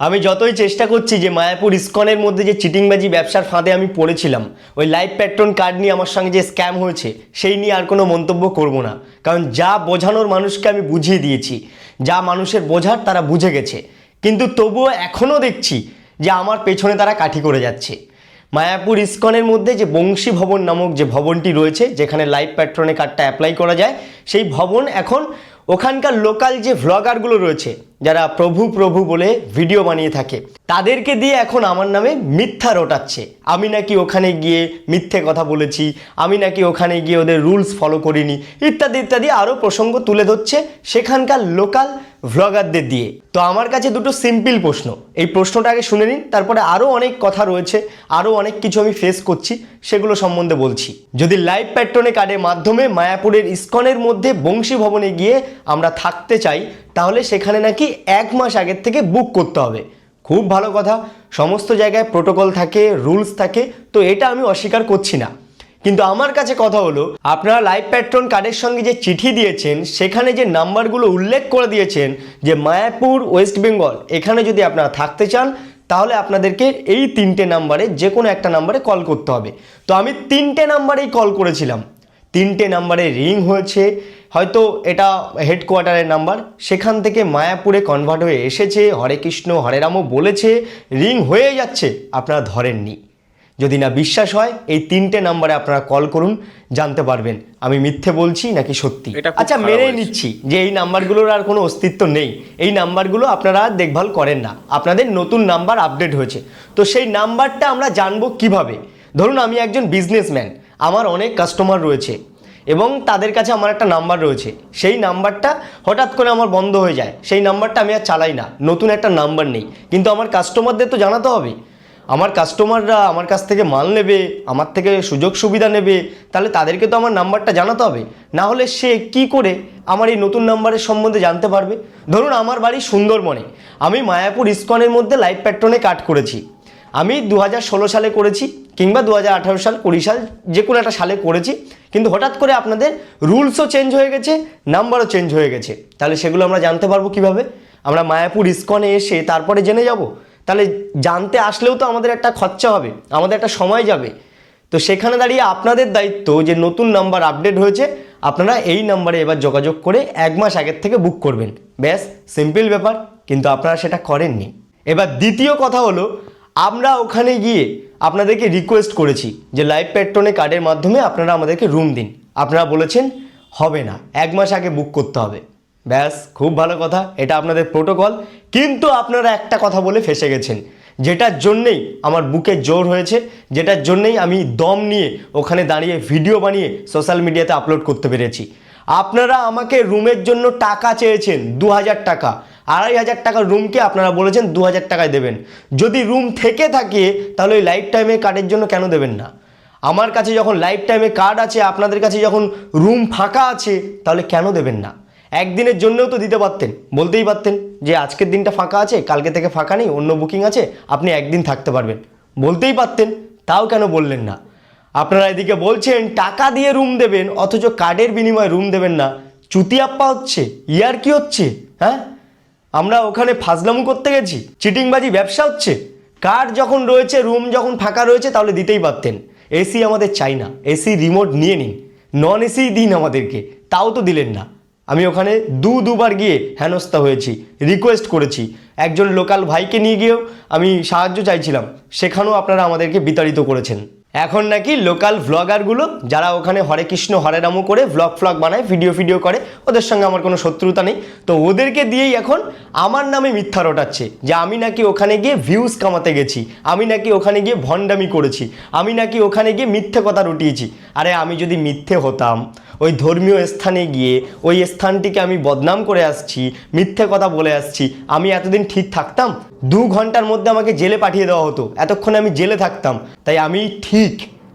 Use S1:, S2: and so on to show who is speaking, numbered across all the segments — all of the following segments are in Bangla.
S1: আমি যতই চেষ্টা করছি যে মায়াপুর ইস্কনের মধ্যে যে চিটিংবাজি ব্যবসার ফাঁদে আমি পড়েছিলাম, ওই লাইভ প্যাট্রন কার্ড নিয়ে আমার সঙ্গে যে স্ক্যাম হয়েছে, সেই নিয়ে আর কোনো মন্তব্য করব না। কারণ যা বোঝানোর মানুষকে আমি বুঝিয়ে দিয়েছি, যা মানুষের বোঝার তারা বুঝে গেছে। কিন্তু তবুও এখনও দেখছি যে আমার পেছনে তারা কাঠি করে যাচ্ছে। মায়াপুর ইস্কনের মধ্যে যে বংশী ভবন নামক যে ভবনটি রয়েছে, যেখানে লাইভ প্যাট্রনে কার্ডটা অ্যাপ্লাই করা যায়, সেই ভবন এখন ওখানকার লোকাল যে ভ্লগারগুলো রয়েছে যারা প্রভু প্রভু বলে ভিডিও বানিয়ে থাকে, তাদেরকে দিয়ে এখন আমার নামে মিথ্যা রটাচ্ছে। আমি নাকি ওখানে গিয়ে মিথ্যে কথা বলেছি, আমি নাকি ওখানে গিয়ে ওদের রুলস ফলো করিনি, ইত্যাদি ইত্যাদি আরও প্রসঙ্গ তুলে ধরছে সেখানকার লোকাল ভ্লগারদের দিয়ে। তো আমার কাছে দুটো সিম্পল প্রশ্ন। এই প্রশ্নটা আগে শুনে নিন, তারপরে আরও অনেক কথা রয়েছে আরও অনেক কিছু আমি ফেস করছি, সেগুলো সম্বন্ধে বলছি। যদি লাইভ প্যাট্রনে কার্ডের মাধ্যমে মায়াপুরের ইস্কনের মধ্যে বংশী ভবনে গিয়ে আমরা থাকতে চাই, তাহলে সেখানে নাকি এক মাস আগের থেকে বুক করতে হবে। খুব ভালো কথা। সমস্ত জায়গায় প্রোটোকল থাকে রুলস থাকে, তো এটা আমি অস্বীকার করছি না। কিন্তু আমার কাছে কথা হলো, আপনারা লাইভ প্যাট্রন কার্ডের সঙ্গে যে চিঠি দিয়েছেন, সেখানে যে নাম্বারগুলো উল্লেখ করে দিয়েছেন যে মায়াপুর, ওয়েস্ট বেঙ্গল, এখানে যদি আপনারা থাকতে চান, তাহলে আপনাদেরকে এই তিনটে নাম্বারে যে কোনো একটা নাম্বারে কল করতে হবে। তো আমি তিনটে নাম্বারেই কল করেছিলাম। তিনটে নাম্বারে রিং হয়েছে, হয়তো এটা হেডকোয়ার্টারের নাম্বার, সেখান থেকে মায়াপুরে কনভার্ট হয়ে এসেছে, হরে কৃষ্ণ, হরে রামও বলেছে রিং হয়ে যাচ্ছে, আপনারা ধরেননি। যদি না বিশ্বাস হয় এই তিনটে নাম্বারে আপনারা কল করুন জানতে পারবেন। আমি মিথ্যে বলছি নাকি সত্যি? আচ্ছা মেনে নিচ্ছি যে এই নাম্বারগুলোর আর কোনো অস্তিত্ব নেই। এই নাম্বারগুলো আপনারা আর দেখভাল করেন না। আপনাদের নতুন নাম্বার আপডেট হয়েছে। তো সেই নাম্বারটা আমরা জানব কীভাবে? ধরুন আমি একজন বিজনেসম্যান আমার অনেক কাস্টমার রয়েছে এবং তাদের কাছে আমার একটা নাম্বার রয়েছে। সেই নাম্বারটা হঠাৎ করে আমার বন্ধ হয়ে যায়। সেই নাম্বারটা আমি আর চালাই না। নতুন একটা নাম্বার নেই। কিন্তু আমার কাস্টমারদের তো জানাতে হবে। আমার কাস্টমাররা আমার কাছ থেকে মাল নেবে, আমার থেকে সুযোগ সুবিধা নেবে, তাহলে তাদেরকে তো আমার নাম্বারটা জানাতে হবে। না হলে সে কি করে আমার এই নতুন নাম্বারের সম্বন্ধে জানতে পারবে? ধরুন আমার বাড়ি সুন্দরবনে, আমি মায়াপুর ইস্কনের মধ্যে লাইভ প্যাট্রনে কাট করেছি। আমি দু হাজার ষোলো সালে করেছি কিংবা দু হাজার আঠারো সাল, কুড়ি সাল, যে কোনো একটা সালে করেছি, কিন্তু হঠাৎ করে আপনাদের রুলসও চেঞ্জ হয়ে গেছে, নাম্বারও চেঞ্জ হয়ে গেছে। তাহলে সেগুলো আমরা জানতে পারব কীভাবে? আমরা মায়াপুর ইস্কনে এসে তারপরে জেনে যাব। তাহলে জানতে আসলেও তো আমাদের একটা খরচা হবে, আমাদের একটা সময় যাবে। তো সেখানে দাঁড়িয়ে আপনাদের দায়িত্ব যে নতুন নাম্বার আপডেট হয়েছে, আপনারা এই নাম্বারে এবার যোগাযোগ করে এক মাস আগের থেকে বুক করবেন। ব্যাস সিম্পল ব্যাপার, কিন্তু আপনারা সেটা করেননি। এবার দ্বিতীয় কথা হলো, আমরা ওখানে গিয়ে আপনাদেরকে রিকোয়েস্ট করেছি যে লাইভ প্যাট্রনে কার্ডের মাধ্যমে আপনারা আমাদেরকে রুম দিন। আপনারা বলেছেন, হবে না, এক মাস আগে বুক করতে হবে। ব্যাস, খুব ভালো কথা, এটা আপনাদের প্রোটোকল কিন্তু আপনারা একটা কথা বলে ফেসে গেছেন, যেটার জন্যেই আমার বুকে জোর হয়েছে, যেটার জন্যেই আমি দম নিয়ে ওখানে দাঁড়িয়ে ভিডিও বানিয়ে সোশ্যাল মিডিয়াতে আপলোড করতে পেরেছি। আপনারা আমাকে রুমের জন্য টাকা চেয়েছেন দু হাজার টাকা। আড়াই হাজার টাকার রুমকে আপনারা বলেছেন দু হাজার টাকায় দেবেন। যদি রুম থেকে থাকে, তাহলে ওই লাইফ টাইমে কার্ডের জন্য কেন দেবেন না? আমার কাছে যখন লাইফ টাইমে কার্ড আছে, আপনাদের কাছে যখন রুম ফাঁকা আছে, তাহলে কেন দেবেন না? একদিনের জন্যও তো দিতে পারতেন। বলতেই পারতেন যে আজকের দিনটা ফাঁকা আছে, কালকে থেকে ফাঁকা নেই, অন্য বুকিং আছে, আপনি একদিন থাকতে পারবেন। বলতেই পারতেন, তাও কেন বললেন না? আপনারা এদিকে বলছেন, টাকা দিয়ে রুম দেবেন, অথচ কার্ডের বিনিময়ে রুম দেবেন না। চুতিয়াপ্পা হচ্ছে, ইয়ার কি হচ্ছে হ্যাঁ? আমরা ওখানে ফাজলামু করতে গেছি, চিটিংবাজি ব্যবসা হচ্ছে। কার্ড যখন রয়েছে রুম যখন ফাঁকা রয়েছে, তাহলে দিতেই পারতেন। এসি আমাদের চাই না এসি রিমোট নিয়ে নিন। নন এসি দিন আমাদেরকে, তাও তো দিলেন না। আমি ওখানে দু দুবার গিয়ে হেনস্থা হয়েছি রিকোয়েস্ট করেছি। একজন লোকাল ভাইকে নিয়ে গিয়েও আমি সাহায্য চাইছিলাম, সেখানেও আপনারা আমাদেরকে বিতাড়িত করেছেন। এখন নাকি লোকাল ভ্লগারগুলো যারা ওখানে হরে কৃষ্ণ, হরে রামও করে ভ্লগ ফ্লগ বানায় ভিডিও ফিডিও করে, ওদের সঙ্গে আমার কোনো শত্রুতা নেই। তো ওদেরকে দিয়েই এখন আমার নামে মিথ্যা রটাচ্ছে, যে আমি নাকি ওখানে গিয়ে ভিউজ কামাতে গেছি, আমি নাকি ওখানে গিয়ে ভণ্ডামি করেছি, আমি নাকি ওখানে গিয়ে মিথ্যে কথা রটিয়েছি। আরে আমি যদি মিথ্যে হতাম ওই ধর্মীয় স্থানে গিয়ে ওই স্থানটিকে আমি বদনাম করে আসছি, মিথ্যে কথা বলে আসছি, আমি এতদিন ঠিক থাকতাম? দু ঘণ্টার মধ্যে আমাকে জেলে পাঠিয়ে দেওয়া হতো, এতক্ষণে আমি জেলে থাকতাম। তাই আমি ঠিক,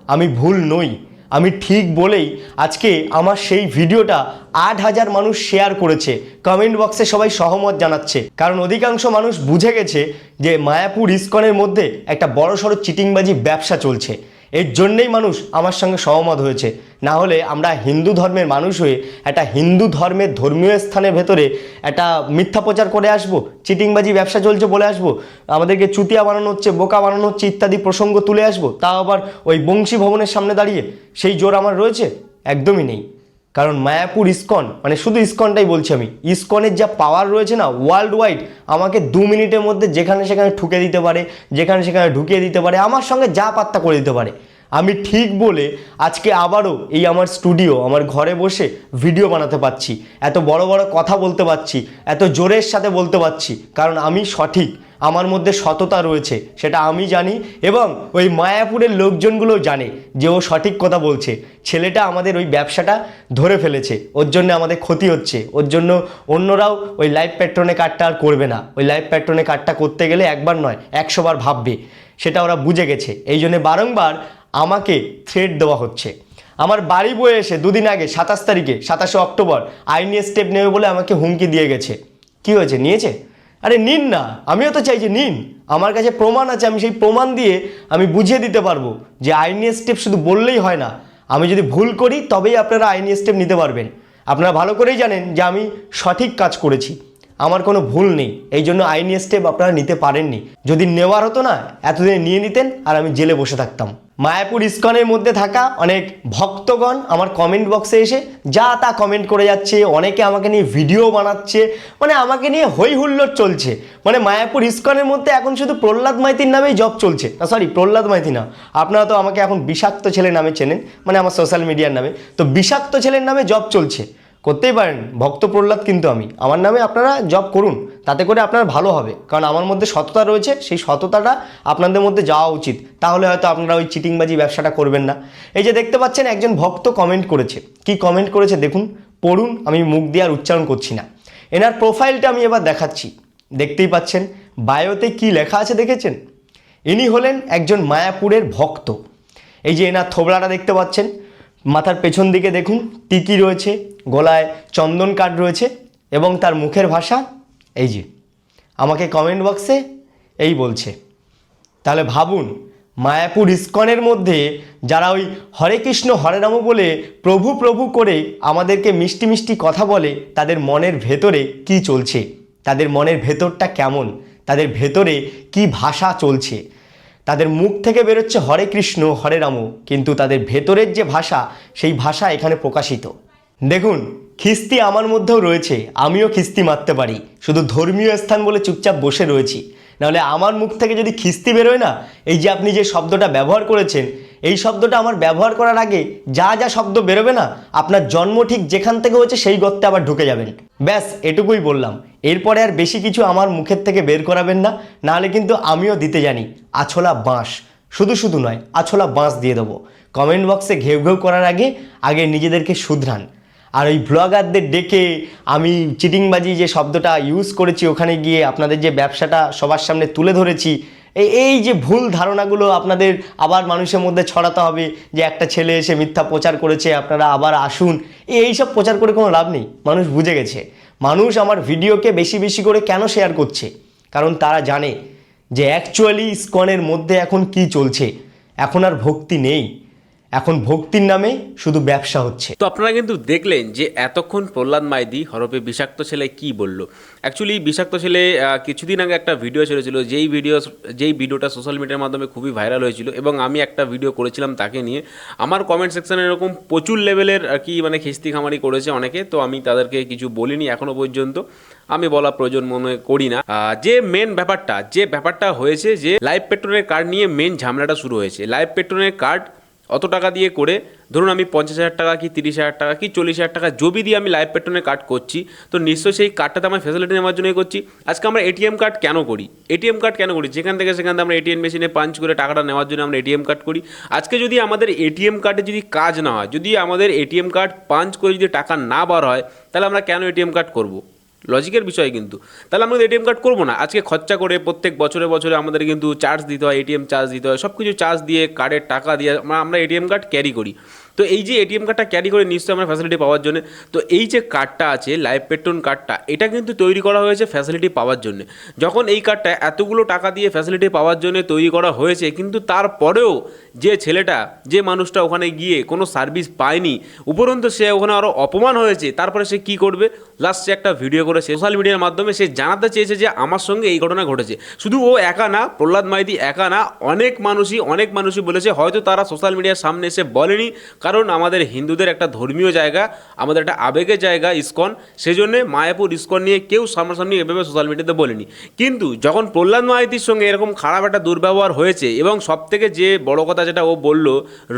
S1: আমি ভুল নই। আমি ঠিক বলেই আজকে আমার সেই ভিডিওটা আট হাজার মানুষ শেয়ার করেছে। কমেন্ট বক্সে সবাই সহমত জানাচ্ছে। কারণ অধিকাংশ মানুষ বুঝে গেছে যে, মায়াপুর ইস্কনের মধ্যে একটা বড়সড় চিটিংবাজি ব্যবসা চলছে। এর জন্যেই মানুষ আমার সঙ্গে সহমত হয়েছে। না হলে আমরা হিন্দু ধর্মের মানুষ হয়ে একটা হিন্দু ধর্মের ধর্মীয় স্থানের ভেতরে একটা মিথ্যা প্রচার করে আসব, চিটিংবাজি ব্যবসা চলছে বলে আসব, আমাদেরকে চুতিয়া বানানো হচ্ছে, বোকা বানানো হচ্ছে ইত্যাদি প্রসঙ্গ তুলে আসব তা আবার ওই বংশী ভবনের সামনে দাঁড়িয়ে সেই জোর আমার রয়েছে? একদমই নেই। কারণ মায়াপুর ইস্কন মানে শুধু ইস্কনটাই বলছি আমি, ইস্কনের যা পাওয়ার রয়েছে না ওয়ার্ল্ড ওয়াইড আমাকে দু মিনিটের মধ্যে যেখানে সেখানে ঠুকে দিতে পারে, যেখানে সেখানে ঢুকিয়ে দিতে পারে, আমার সঙ্গে যা পাত্তা করে দিতে পারে। আমি ঠিক বলে আজকে আবারও এই আমার স্টুডিও আমার ঘরে বসে ভিডিও বানাতে পারছি। এত বড় বড় কথা বলতে পারছি, এত জোরের সাথে বলতে পারছি, কারণ আমি সঠিক। আমার মধ্যে সততা রয়েছে, সেটা আমি জানি এবং ওই মায়াপুরের লোকজনগুলো জানে যে ও সঠিক কথা বলছে। ছেলেটা আমাদের ওই ব্যবসাটা ধরে ফেলেছে, ওর জন্য আমাদের ক্ষতি হচ্ছে, ওর জন্য অন্যরাও ওই লাইফ প্যাট্রনে কার্ডটা আর করবে না। ওই লাইফ প্যাট্রনে কার্ডটা করতে গেলে একবার নয়, একশো বার ভাববে, সেটা ওরা বুঝে গেছে। এই জন্য বারংবার আমাকে থ্রেড দেওয়া হচ্ছে। আমার বাড়ি বয়ে এসে দুদিন আগে, সাতাশ তারিখে, সাতাশে অক্টোবর, আইনি স্টেপ নেবে বলে আমাকে হুমকি দিয়ে গেছে। কি হয়েছে, নিয়েছে? আরে নিন না, আমিও তো চাই যে নিন। আমার কাছে প্রমাণ আছে, আমি সেই প্রমাণ দিয়ে আমি বুঝিয়ে দিতে পারব যে আইনি স্টেপ শুধু বললেই হয় না। আমি যদি ভুল করি, তবেই আপনারা আইনি স্টেপ নিতে পারবেন। আপনারা ভালো করেই জানেন যে আমি সঠিক কাজ করেছি। আমার কোনো ভুল নেই, এই জন্য আইনি স্টেপ আপনারা নিতে পারেননি। যদি নেওয়ার হতো না, এতদিনে নিয়ে নিতেন আর আমি জেলে বসে থাকতাম। মায়াপুর ইস্কনের মধ্যে থাকা অনেক ভক্তগণ আমার কমেন্ট বক্সে এসে যা তা কমেন্ট করে যাচ্ছে, অনেকে আমাকে নিয়ে ভিডিও বানাচ্ছে মানে আমাকে নিয়ে হই হুল্লোড় চলছে। মানে মায়াপুর ইস্কনের মধ্যে এখন শুধু প্রহ্লাদ মাইতির নামেই জব চলছে। না সরি প্রহ্লাদ মাইতি না। আপনারা তো আমাকে এখন বিষাক্ত ছেলে নামে চেনেন মানে আমার সোশ্যাল মিডিয়ার নামে। তো বিষাক্ত ছেলের নামে জব চলছে। করতেই পারেন। ভক্ত প্রহ্লাদ কিন্তু আমি। আমার নামে আপনারা জব করুন, তাতে করে আপনার ভালো হবে। কারণ আমার মধ্যে সততা রয়েছে, সেই সততাটা আপনাদের মধ্যে যাওয়া উচিত। তাহলে হয়তো আপনারা ওই চিটিংবাজি ব্যবসাটা করবেন না। এই যে দেখতে পাচ্ছেন, একজন ভক্ত কমেন্ট করেছে। কি কমেন্ট করেছে দেখুন। পড়ুন, আমি মুখ দিয়ে আর উচ্চারণ করছি না। এনার প্রোফাইলটা আমি এবার দেখাচ্ছি। দেখতেই পাচ্ছেন, বায়োতে কি লেখা আছে দেখেছেন? ইনি হলেন একজন মায়াপুরের ভক্ত। এই যে এনার থোবড়াটা দেখতে পাচ্ছেন মাথার পেছন দিকে দেখুন টিকি রয়েছে? গলায় চন্দন কাঠ রয়েছে এবং তার মুখের ভাষা এই যে। আমাকে কমেন্ট বক্সে এই বলছে। তাহলে ভাবুন, মায়াপুর ইস্কনের মধ্যে যারা ওই হরে কৃষ্ণ, হরে রাম বলে প্রভু প্রভু করে আমাদেরকে মিষ্টি মিষ্টি কথা বলে, তাদের মনের ভেতরে কি চলছে? তাদের মনের ভেতরটা কেমন? তাদের ভেতরে কি ভাষা চলছে? তাদের মুখ থেকে বেরোচ্ছে হরে কৃষ্ণ, হরে রাম, কিন্তু তাদের ভেতরের যে ভাষা, সেই ভাষা এখানে প্রকাশিত। দেখুন, খিস্তি আমার মধ্যেও রয়েছে, আমিও খিস্তি মারতে পারি। শুধু ধর্মীয় স্থান বলে চুপচাপ বসে রয়েছি। নাহলে আমার মুখ থেকে যদি খিস্তি বেরোয় না, এই যে আপনি যে শব্দটা ব্যবহার করেছেন, এই শব্দটা আমার ব্যবহার করার আগে যা যা শব্দ বেরোবে না, আপনার জন্ম ঠিক যেখান থেকে হয়েছে সেই গর্তে আবার ঢুকে যাবেন। ব্যাস, এটুকুই বললাম। এরপরে আর বেশি কিছু আমার মুখের থেকে বের করাবেন না, নাহলে কিন্তু আমিও দিতে জানি, আছলা বাঁশ। শুধু শুধু নয়, আছলা বাঁশ দিয়ে দেবো। কমেন্ট বক্সে ঘেউ ঘেউ করার আগে আগে নিজেদেরকে শুধরান। আর ওই ব্লগারদের ডেকে আমি চিটিংবাজি যে শব্দটা ইউজ করেছি ওখানে গিয়ে আপনাদের যে ব্যবসাটা সবার সামনে তুলে ধরেছি এই এই যে ভুল ধারণাগুলো আপনাদের আবার মানুষের মধ্যে ছড়াতে হবে যে একটা ছেলে এসে মিথ্যা প্রচার করেছে, আপনারা আবার আসুন, এই সব প্রচার করে কোনো লাভ নেই, মানুষ বুঝে গেছে। মানুষ আমার ভিডিওকে বেশি বেশি করে কেন শেয়ার করছে? কারণ তারা জানে যে অ্যাকচুয়ালি ইস্কনের মধ্যে এখন কি চলছে। এখন আর ভক্তি নেই। এখন ভক্তির নামে শুধু ব্যবসা হচ্ছে।
S2: তো আপনারা কিন্তু দেখলেন যে এতক্ষণ প্রহ্লাদ মাইদি হরপে বিষাক্ত ছেলে কি বলল। অ্যাকচুয়ালি বিষাক্ত ছেলে কিছুদিন আগে একটা ভিডিও ছেড়েছিল যেই ভিডিও যেই ভিডিওটা সোশ্যাল মিডিয়ার মাধ্যমে খুবই ভাইরাল হয়েছিল এবং আমি একটা ভিডিও করেছিলাম তাকে নিয়ে। আমার কমেন্ট সেকশনে এরকম প্রচুর লেভেলের আর কি মানে খিস্তি খামারি করেছে অনেকে, তো আমি তাদেরকে কিছু বলিনি এখনও পর্যন্ত। আমি বলা প্রয়োজন মনে করি না। যে মেন ব্যাপারটা, যে ব্যাপারটা হয়েছে যে লাইভ পেট্রোলের কার্ড নিয়ে মেন ঝামেলাটা শুরু হয়েছে। লাইভ পেট্রোলের কার্ড অত টাকা দিয়ে করে, ধরুন আমি পঞ্চাশ হাজার টাকা কি তিরিশ হাজার টাকা কি চল্লিশ হাজার টাকা জবি দিয়ে আমি লাইভ পেট্রোনে কার্ড করছি, তো নিশ্চয়ই সেই কার্ডটাতে আমার ফেসিলিটি নেওয়ার জন্যই করছি। আজকে আমরা এটিএম কার্ড কেন করি? এটিএম কার্ড কেন করি? যেখান থেকে সেখান থেকে আমরা এটিএম মেশিনে পাঞ্চ করে টাকাটা নেওয়ার জন্য আমরা এটিএম কার্ড করি। আজকে যদি আমাদের এটিএম কার্ডে যদি কাজ না হয়, যদি আমাদের এটিএম কার্ড পাঞ্চ করে যদি টাকা না বার হয়, তাহলে আমরা কেন এটিএম কার্ড করব? লজিকের বিষয় কিন্তু। তাহলে আমরা এটিএম কার্ড করব না। আজকে খরচা করে প্রত্যেক বছরে বছরে আমাদের কিন্তু চার্জ দিতে হয় এটিএম চার্জ দিতে হয় সব কিছু চার্জ দিয়ে কার্ডের টাকা দিয়ে আমরা এটিএম কার্ড ক্যারি করি। তো এই যে এটিএম কার্ডটা ক্যারি করে নিশ্চয়ই আমরা ফ্যাসিলিটি পাওয়ার জন্য, তো এই যে কার্ডটা আছে লাইফ পেট্রোল কার্ডটা এটা কিন্তু তৈরি করা হয়েছে ফ্যাসিলিটি পাওয়ার জন্য। যখন এই কার্ডটা এতগুলো টাকা দিয়ে ফ্যাসিলিটি পাওয়ার জন্য তৈরি করা হয়েছে, কিন্তু তারপরেও যে ছেলেটা, যে মানুষটা ওখানে গিয়ে কোনো সার্ভিস পায়নি, উপরন্তু সে ওখানে আরও অপমান হয়েছে, তারপরে সে কি করবে? লাস্ট সে একটা ভিডিও করে সোশ্যাল মিডিয়ার মাধ্যমে সে জানাতে চেয়েছে যে আমার সঙ্গে এই ঘটনা ঘটেছে। শুধু ও একা না, প্রহ্লাদ মাইতি একা না, অনেক মানুষই অনেক মানুষই বলেছে, হয়তো তারা সোশ্যাল মিডিয়ার সামনে এসে বলেনি কারণ আমাদের হিন্দুদের একটা ধর্মীয় জায়গা, আমাদের একটা আবেগের জায়গা ইস্কন, সেজন্য মায়াপুর ইস্কন নিয়ে কেউ সামনাসামনি এভাবে সোশ্যাল মিডিয়াতে বলেনি। কিন্তু যখন প্রহ্লাদ মাইতির সঙ্গে এরকম খারাপ একটা দুর্ব্যবহার হয়েছে এবং সব থেকে যে বড় কথা যেটা ও বলল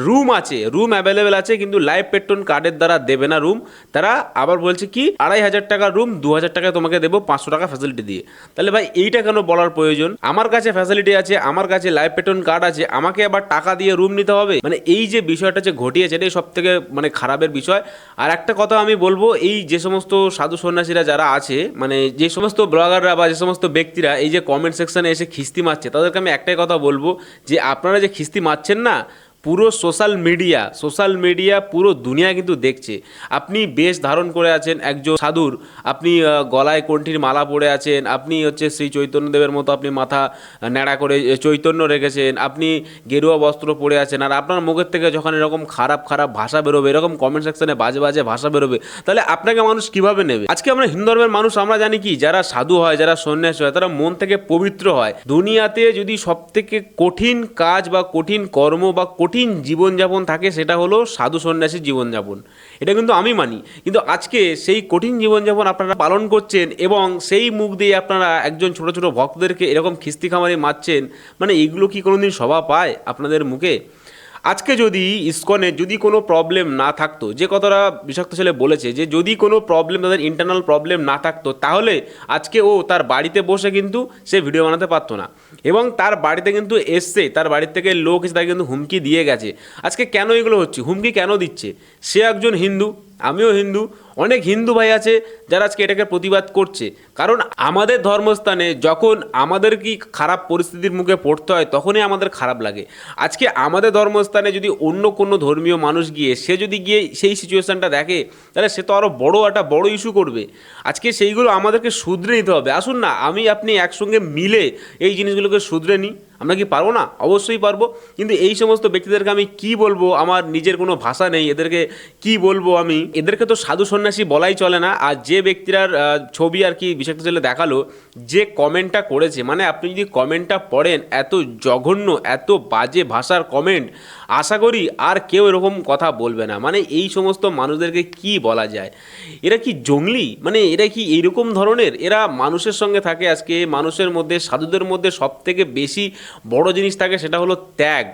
S2: রুম আছে রুম অ্যাভেলেবেল আছে, কিন্তু লাইভ পেট্রোল কার্ডের দ্বারা দেবে না রুম তারা আবার বলছে কি, আড়াই হাজার টাকা রুম দু হাজার টাকা তোমাকে দেবো পাঁচশো টাকা ফ্যাসিলিটি দিয়ে। তাহলে ভাই এইটা কেন বলার প্রয়োজন? আমার কাছে ফ্যাসিলিটি আছে, আমার কাছে লাইভ পেট্রোল কার্ড আছে, আমাকে আবার টাকা দিয়ে রুম নিতে হবে? মানে এই যে বিষয়টা যে ঘটিয়েছে এটাই সব থেকে মানে খারাপের বিষয়। আর একটা কথা আমি বলব, এই যে সমস্ত সাধু সন্ন্যাসীরা যারা আছে মানে যে সমস্ত ব্লগাররা বা যে সমস্ত ব্যক্তিরা এই যে কমেন্ট সেকশানে এসে খিস্তি মারছে, তাদেরকে আমি একটাই কথা বলব যে, আপনারা যে খিস্তি মারছেন না পুরো সোশ্যাল মিডিয়া সোশ্যাল মিডিয়া পুরো দুনিয়া কিন্তু দেখছে। আপনি বেশ ধারণ করে আছেন একজন সাধুর। আপনি গলায় কণ্ঠির মালা পরে আছেন, আপনি হচ্ছে শ্রী চৈতন্যদেবের মতো আপনি মাথা ন্যাড়া করে চৈতন্য রেখেছেন, আপনি গেরুয়া বস্ত্র পরে আছেন, আর আপনার মুখের থেকে যখন এরকম খারাপ খারাপ ভাষা বেরোবে, এরকম কমেন্ট সেকশনে বাজে বাজে ভাষা বেরোবে, তাহলে আপনাকে মানুষ কীভাবে নেবে? আজকে আমরা হিন্দু ধর্মের মানুষ, আমরা জানি কি, যারা সাধু হয়, যারা সন্ন্যাসী হয়, তারা মন থেকে পবিত্র হয়। দুনিয়াতে যদি সব থেকে কঠিন কাজ বা কঠিন কর্ম বা কঠিন জীবনযাপন থাকে সেটা হলো সাধু সন্ন্যাসীর জীবনযাপন। এটা কিন্তু আমি মানি। কিন্তু আজকে সেই কঠিন জীবনযাপন আপনারা পালন করছেন এবং সেই মুখ দিয়ে আপনারা একজন ছোট ছোট ভক্তদেরকে এরকম খিস্তি খামারে মারছেন মানে এগুলো কি কোনোদিন সভা পায় আপনাদের মুখে? আজকে যদি ইসকনে যদি কোনো প্রবলেম না থাকতো, যে কথাটা বিষাক্ত ছেলে বলেছে, যে যদি কোনো প্রবলেম তাদের ইন্টারনাল প্রবলেম না থাকতো, তাহলে আজকে ও তার বাড়িতে বসে কিন্তু সে ভিডিও বানাতে পারতো না। এবং তার বাড়িতে কিন্তু এসছে, তার বাড়ির থেকে লোক এসে তাকে কিন্তু হুমকি দিয়ে গেছে। আজকে কেন এগুলো হচ্ছে? হুমকি কেন দিচ্ছে? সে একজন হিন্দু। আমিও হিন্দু, অনেক হিন্দু ভাই আছে যারা আজকে এটাকে প্রতিবাদ করছে। কারণ আমাদের ধর্মস্থানে যখন আমাদের কি খারাপ পরিস্থিতির মুখে পড়তে হয়, তখনই আমাদের খারাপ লাগে। আজকে আমাদের ধর্মস্থানে যদি অন্য কোনো ধর্মীয় মানুষ গিয়ে, সে যদি গিয়ে সেই সিচুয়েশানটা দেখে, তাহলে সে তো আরও বড় একটা বড় ইস্যু করবে। আজকে সেইগুলো আমাদেরকে শুধরে নিতে হবে। আসুন না, আমি, আপনি একসঙ্গে মিলে এই জিনিসগুলোকে শুধরে নিই। আমরা কি পারব না? অবশ্যই পারব। কিন্তু এই সমস্ত ব্যক্তিদেরকে আমি কি বলব? আমার নিজের কোনো ভাষা নেই। এদেরকে কি বলব আমি? এদেরকে তো সাধু সন্ন্যাসী বলাই চলে না। আর যে ব্যক্তিরার ছবি আর কি বিষাক্ত ছেলে দেখাল, যে কমেন্টটা করেছে মানে আপনি যদি কমেন্টটা পড়েন, এত জঘন্য, এত বাজে ভাষার কমেন্ট আশা করি আর কেউ এরকম কথা বলবে না। মানে এই সমস্ত মানুষদেরকে কি বলা যায়? এরা কি জঙ্গলি? মানে এরা কি এইরকম ধরনের? এরা মানুষের সঙ্গে থাকে আজকে, মানুষের মধ্যে, সাধুদের মধ্যে সব থেকে বেশি বড় জিনিস থাকে সেটা হলো ত্যাগ।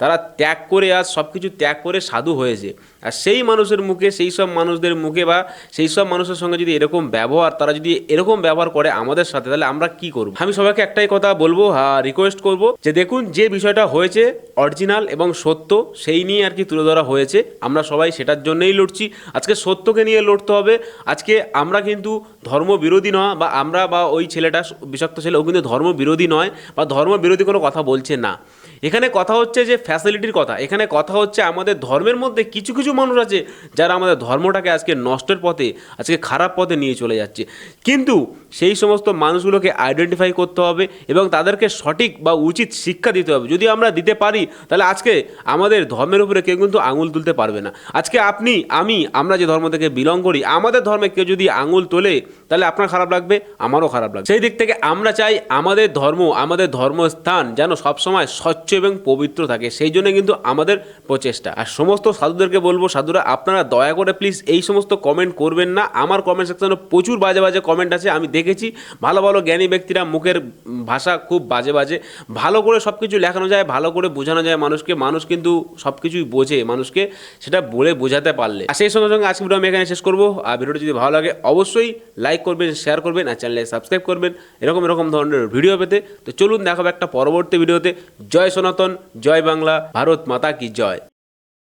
S2: তারা ত্যাগ করে আজ সব কিছু ত্যাগ করে সাধু হয়েছে। আর সেই মানুষের মুখে, সেই সব মানুষদের মুখে বা সেই সব মানুষের সঙ্গে যদি এরকম ব্যবহার, তারা যদি এরকম ব্যবহার করে আমাদের সাথে, তাহলে আমরা কি করব? আমি সবাইকে একটাই কথা বলব রিকোয়েস্ট করব যে দেখুন যে বিষয়টা হয়েছে অরিজিনাল এবং সত্য, সেই নিয়ে আর কি তুলে ধরা হয়েছে। আমরা সবাই সেটার জন্যই লড়ছি। আজকে সত্যকে নিয়ে লড়তে হবে। আজকে আমরা কিন্তু ধর্ম বিরোধী নয় বা আমরা বা ওই ছেলেটা, বিষাক্ত ছেলে, ও কিন্তু ধর্ম বিরোধী নয় বা ধর্ম বিরোধী কোনো কথা বলছে না। এখানে কথা হচ্ছে যে ফ্যাসিলিটির কথা। এখানে কথা হচ্ছে আমাদের ধর্মের মধ্যে কিছু কিছু মানুষ আছে যারা আমাদের ধর্মটাকে আজকে নষ্টের পথে, আজকে খারাপ পথে নিয়ে চলে যাচ্ছে। কিন্তু সেই সমস্ত মানুষগুলোকে আইডেন্টিফাই করতে হবে এবং তাদেরকে সঠিক বা উচিত শিক্ষা দিতে হবে। যদি আমরা দিতে পারি, তাহলে আজকে আমাদের ধর্মের উপরে কেউ কিন্তু আঙুল তুলতে পারবে না। আজকে আপনি, আমি, আমরা যে ধর্ম থেকে বিলং করি, আমাদের ধর্মে কেউ যদি আঙুল তোলে, তাহলে আপনার খারাপ লাগবে, আমারও খারাপ লাগবে। সেই দিক থেকে আমরা চাই আমাদের ধর্ম, আমাদের ধর্মস্থান যেন সবসময় স্বচ্ছ এবং পবিত্র থাকে, সেই জন্য কিন্তু আমাদের প্রচেষ্টা। আর সমস্ত সাধুদেরকে বলব, সাধুরা আপনারা দয়া করে প্লিজ এই সমস্ত কমেন্ট করবেন না। আমার কমেন্ট সেকশনে প্রচুর বাজে বাজে কমেন্ট আছে, আমি দেখেছি। ভালো ভালো জ্ঞানী ব্যক্তিরা মুখের ভাষা খুব বাজে বাজে। ভালো করে সব কিছু লেখানো যায়, ভালো করে বোঝানো যায় মানুষকে। মানুষ কিন্তু সব কিছুই বোঝে, মানুষকে সেটা বলে বোঝাতে পারলে। আর সেই সঙ্গে সঙ্গে আজকে ভিডিও আমি এখানে শেষ করব। আর ভিডিওটি যদি ভালো লাগে, অবশ্যই লাইক করবেন শেয়ার করবেন, আর চ্যানেলে সাবস্ক্রাইব করবেন। এরকম এরকম ধরনের ভিডিও পেতে। তো চলুন দেখাবো একটা পরবর্তী ভিডিওতে জয় সনাতন জয় বাংলা ভারত মাতা কি জয়?